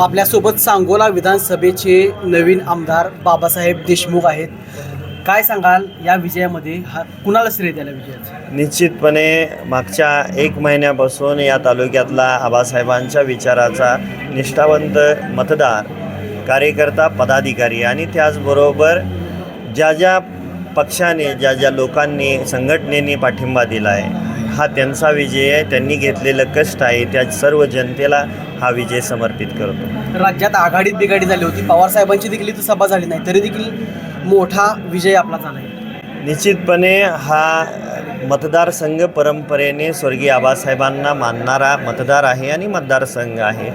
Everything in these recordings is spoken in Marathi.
आपल्यासोबत सांगोला विधानसभेचे नवीन आमदार बाबासाहेब देशमुख आहेत. काय सांगाल या विजयामध्ये? हा कुणाला श्रेय द्यायला विजयाचं निश्चितपणे मागच्या एक महिन्यापासून या तालुक्यातला आबासाहेबांच्या विचाराचा निष्ठावंत मतदार कार्यकर्ता पदाधिकारी आणि त्याचबरोबर ज्या ज्या पक्षाने ज्या ज्या लोकांनी संघटनेने पाठिंबा दिला आहे हा त्यांचा विजय आहे. त्यांनी घेतलेलं कष्ट आहे. त्या सर्व जनतेला हा विजय समर्पित करतो. राज्यात आघाडीत बिघाडी झाली होती. पवार साहेबांची देखील इथं सभा झाली नाही तरी देखील मोठा विजय आपला झाला आहे. निश्चितपणे हा मतदारसंघ परंपरेने स्वर्गीय आबासाहेबांना मानणारा मतदार आहे आणि मतदारसंघ आहे.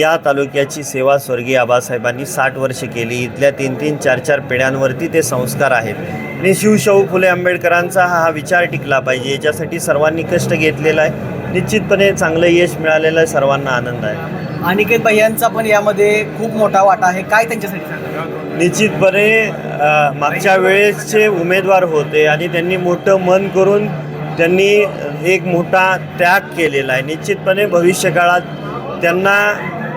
या तालुक्याची सेवा स्वर्गीय आबासाहेबांनी साठ वर्ष केली. इथल्या तीन तीन चार चार पिढ्यांवरती ते संस्कार आहेत. आणि शिवशाहू फुले आंबेडकरांचा हा हा विचार टिकला पाहिजे याच्यासाठी सर्वांनी कष्ट घेतलेला आहे. निश्चितपणे चांगलं यश मिळालेलं आहे सर्वांना आनंद आहे. अनिकेत भैयांचा पण यामध्ये खूप मोठा वाटा आहे. काय त्यांच्यासाठी निश्चितपणे अ, मागच्या वेळेसचे उमेदवार होते आणि त्यांनी मोठं मन करून त्यांनी एक मोठा त्याग केलेला आहे. निश्चितपणे भविष्यकाळात त्यांना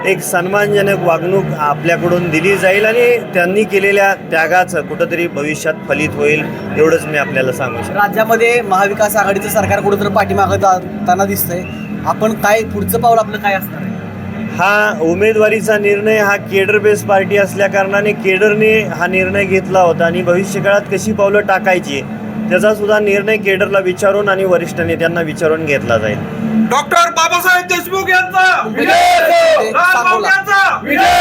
एक सन्मानजनक वागणूक आपल्याकडून दिली जाईल आणि त्यांनी केलेल्या त्यागाचं कुठंतरी भविष्यात फलित होईल एवढंच मी आपल्याला सांगू शकतो. राज्यामध्ये महाविकास आघाडीचं सरकार कुठंतरी पाठीमागं जाताना दिसतंय. आपण काय पुढचं पाऊल आपलं काय असणार आहे? हा उमेदवारीचा निर्णय हा केडर बेस पार्टी असल्या कारणाने केडरने हा निर्णय घेतला होता आणि भविष्यकाळात कशी पावलं टाकायची त्याचा सुद्धा निर्णय केडरला विचारून आणि वरिष्ठ नेत्यांना विचारून घेतला जाईल. डॉक्टर बाबासाहेब देशमुख यांचा. विजय!